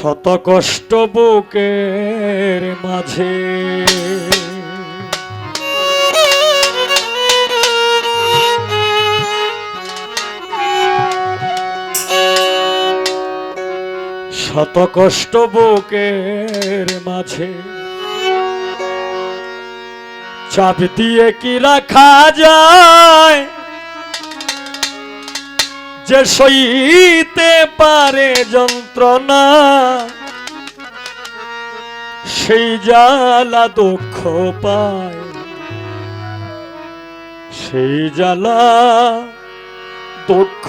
শত কষ্ট বুকের মাঝে। শত কষ্ট বুকের মাঝে। চাপ দিয়ে কি রাখা যায়? যে সইতে পারে যন্ত্রণা সেই জ্বালা দুঃখ পায়। সেই জ্বালা দুঃখ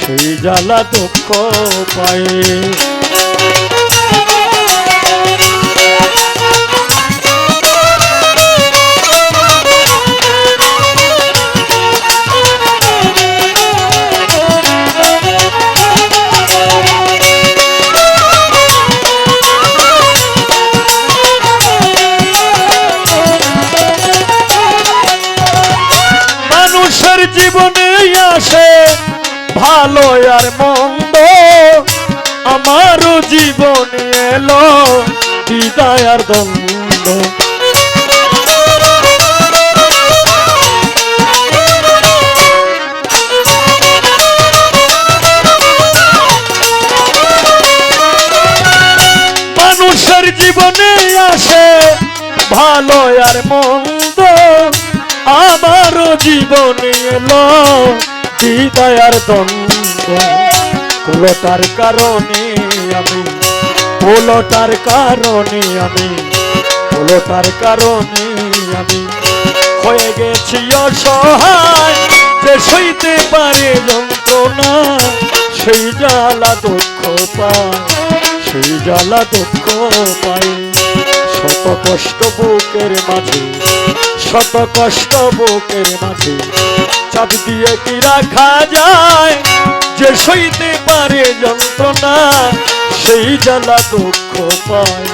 সেই জ্বালা দুঃখ পায়। জীবনে আসে ভালো আর মন্দ। আমারও জীবনে এলো বিদায় আর দ্বন্দ্ব। মানুষের জীবনে আসে ভালো আর মন্দ। আমারও জীবনে এলো বিদায় আর দ্বন্দ্ব কুলতার কারণে আমি কুলতার কারণে আমি কুলতার কারণে আমি হয়ে গেছি অসহায়। যে সইতে পারে যন্ত্রণা, সেই জ্বালা দুঃখ পায়, সেই জ্বালা দুঃখ পায়। শত কষ্ট বুকের মাঝে, শত কষ্ট বুকের মাঝে চাপ দিয়ে কি রাখা যায়? যে সইতে পারে যন্ত্রণা, সেই জ্বালা দুঃখ পায়,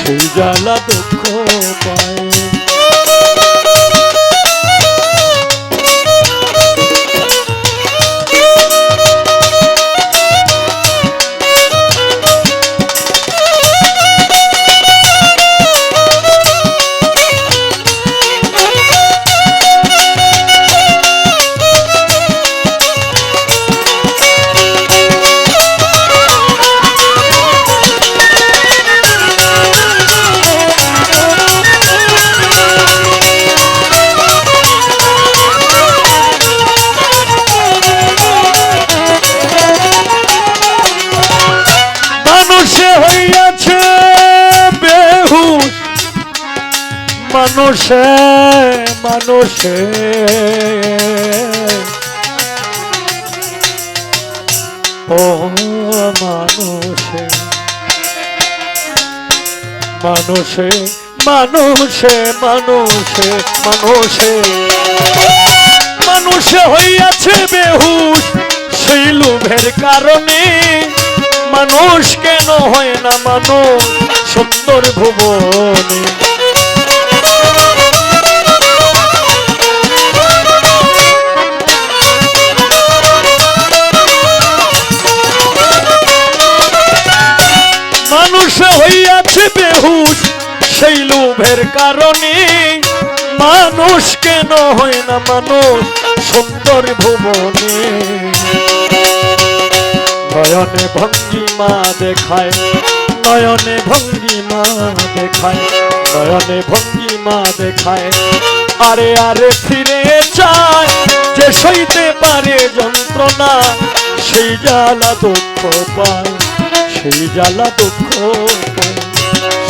সেই জ্বালা দুঃখ মানুষে মানুষে। ও মানুষে মানুষে মানুষে মানুষে মানুষে। মানুষে হইয়াছে বেহুশ সেই লোভের কারণে। মানুষ কেন হয় না মানুষ সুন্দর ভুবনে? লোভের কারণে মানুষ কেন হয় না মানুষ সুন্দর ভুবনে? নয়নে ভঙ্গিমা দেখায়, নয়নে ভঙ্গিমা দেখায়, নয়নে ভঙ্গিমা দেখায়। আরে আরে ফিরে চায় যে সইতে পারে যন্ত্রণা, সেই জ্বালা দুঃখ পায়, সেই জ্বালা দুঃখ পায়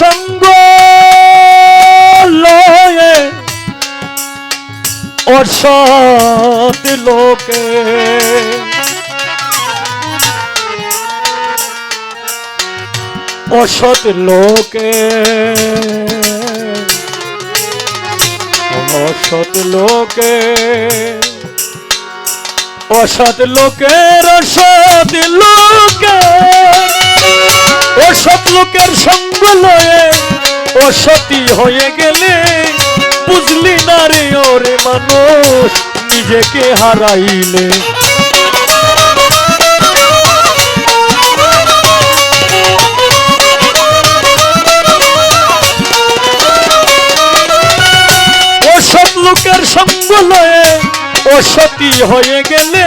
সঙ্গ অসৎ লোকে। অসৎ লোকে। অসৎ লোকে। অসৎ লোকের অসৎ লোকে। অসৎ লোকের সঙ্গ লয়ে অসতী হয়ে গেলে বুঝলি না রে ওরে মানুষ, নিজেকে হারাইলে। লোকের সঙ্গ লয়ে অসতী হয়ে গেলে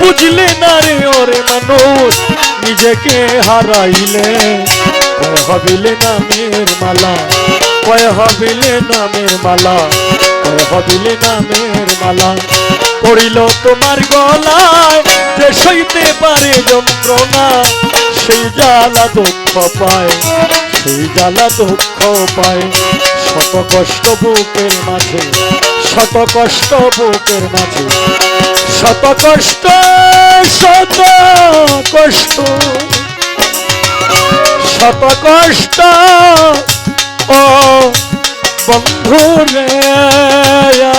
বুঝলে না রে ওরে মানুষ নিজেকে হারাইলে, কয় হবিলে নামের মালা, কয় হবিলে নামের মালা, কয় হবিলে নামের মালা। পড়িল তোমার গলায়, যে সইতে পারে যন্ত্রণা, সেই জ্বালা দুঃখ পায়, সেই জ্বালা দুঃখ পায়, শত কষ্ট বুকের মাঝে। শত কষ্ট বুকের মাঝে। শত কষ্ট শত কষ্ট। শত কষ্ট, ও বন্ধু রে,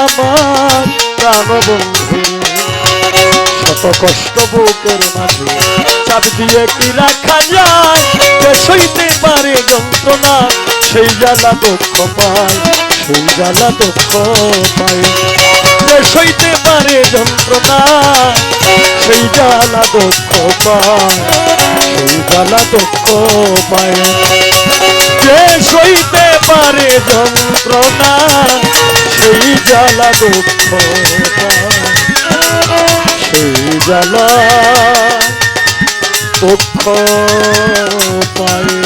আমার প্রাণ বন্ধু। শত কষ্ট বুকের মাঝে চাপ দিয়ে কি রাখা যায় সইতে পারে যন্ত্রণা, সেই জ্বালা দুঃখ পায়। সেই জ্বালা দুঃখ পায় সইতে পারে যন্ত্রণা, সেই জ্বালা দুঃখ পায় সেই জ্বালা দুঃখ পায় যে সইতে পারে যন্ত্রণা, সেই জ্বালা দুঃখ সেই জ্বালা দুঃখ পায়